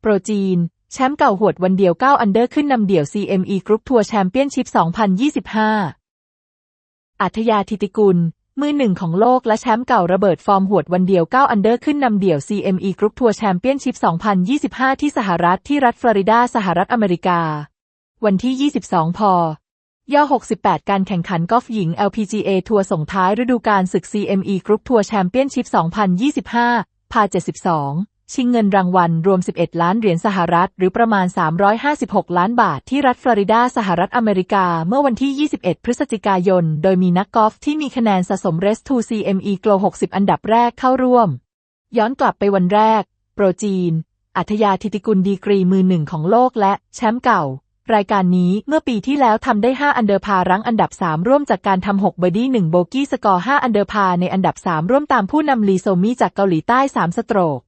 โปรจีน แชมป์เก่าหวดวันเดียว 9 อันเดอร์ขึ้นนำเดี่ยว CME Group Tour Championship 2025 อัธยาธิติกุล มือหนึ่งของโลกและแชมป์เก่าระเบิดฟอร์มหวดวันเดียว 9 อันเดอร์ขึ้นนำเดี่ยว CME Group Tour Championship 2025 ที่สหรัฐที่รัฐฟลอริดาสหรัฐอเมริกา วันที่ 22 พย่อ 68 การแข่งขันกอล์ฟหญิง LPGA ทัวร์ส่งท้ายฤดูกาลศึก CME Group Tour Championship 2025 พา 72 ชิงเงินรางวัลรวม 11 ล้านเหรียญสหรัฐ หรือประมาณ 356 ล้านบาทที่รัฐฟลอริดาสหรัฐอเมริกาเมื่อวันที่ 21 พฤศจิกายน โดยมีนักกอล์ฟที่มีคะแนนสะสม Race to CME Glo 60 อันดับแรกเข้าร่วม ย้อนกลับไปวันแรก โปรจีน อัธยาธิติกุลดีกรีมือหนึ่งของโลกและแชมป์เก่า รายการนี้เมื่อปีที่แล้วทำได้ 5 อันเดอร์พารั้งอันดับ 3 ร่วมจากการทำ 6 เบอร์ดี้ 1 โบกี้สกอร์ 5 อันเดอร์พาในอันดับ 3 ร่วมตามผู้นำลีโซมีจากเกาหลีใต้ 3 สโตรก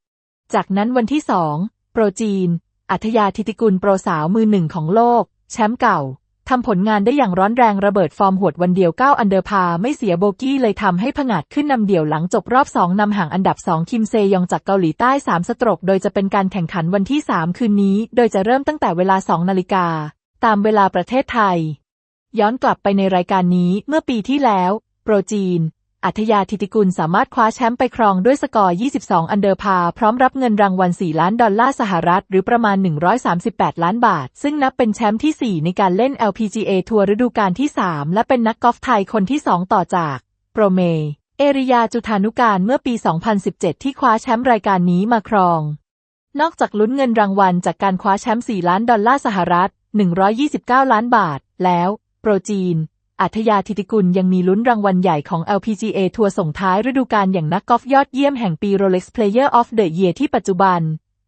จากนั้นวันที่2โปรจีน อัธยาธิติกุลโปรสาวมือหนึ่งของโลก แชมป์เก่าทำผลงานได้อย่างร้อนแรงระเบิดฟอร์มหวดวันเดียว 9 อันเดอร์พาไม่เสียโบกี้เลยทำให้ผงาดขึ้นนำเดี่ยวหลังจบรอบ 2นำห่างอันดับ 2 คิมเซยองจากเกาหลีใต้ 3 สตรก โดยจะเป็นการแข่งขันวันที่ 3 คืนนี้ โดยจะเริ่มตั้งแต่เวลา 2 นาฬิกา ตามเวลาประเทศไทย ย้อนกลับไปในรายการนี้เมื่อปีที่แล้ว โปรจีน อัธยาธิติกุลสามารถคว้าแชมป์ไปครองด้วยสกอร์ 22 อันเดอร์พา พร้อมรับเงินรางวัล 4 ล้านดอลลาร์สหรัฐ หรือประมาณ 138 ล้านบาท ซึ่งนับเป็นแชมป์ที่ 4 ในการเล่น LPGA ทัวร์ฤดูกาลที่ 3 และเป็นนักกอล์ฟไทยคนที่ 2 ต่อจาก โปรเม เอริยาจุธานุการเมื่อปี 2017 ที่คว้าแชมป์รายการนี้มาครอง นอกจากลุ้นเงินรางวัลจากการคว้าแชมป์ 4 ล้านดอลลาร์สหรัฐ 129 ล้านบาท แล้ว โปรจีน อัธยาธิติกุลยังมีลุ้นรางวัลใหญ่ของ LPGA ทัวร์ส่งท้ายฤดูกาลอย่างนักกอล์ฟยอดเยี่ยมแห่งปี Rolex Player of the Year ที่ปัจจุบัน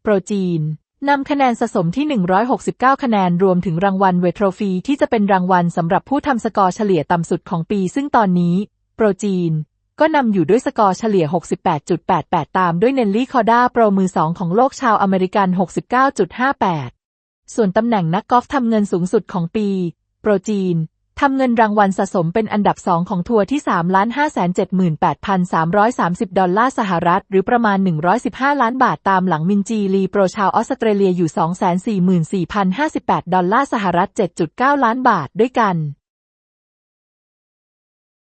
โปรจีนนำคะแนนสะสมที่ 169 คะแนนรวมถึงรางวัลเวทโรฟีที่จะเป็นรางวัลสำหรับผู้ทำสกอร์เฉลี่ยต่ำสุดของปี ซึ่งตอนนี้ โปรจีน ก็นำอยู่ด้วยสกอร์เฉลี่ย 68.88 ตามด้วยเนลลี่คอด้าโปรมือสองของโลกชาวอเมริกัน 69.58 ส่วนตำแหน่งนักกอล์ฟทำเงินสูงสุดของปี โปรจีน ทำเงินรางวัลสะสมเป็นอันดับสองของทัวร์ที่ 3,578,330 ดอลลาร์สหรัฐ หรือประมาณ 115 ล้านบาทตามหลังมินจีลีโปรชาวออสเตรเลียอยู่ 244,058 ดอลลาร์สหรัฐ 7.9 ล้านบาทด้วยกัน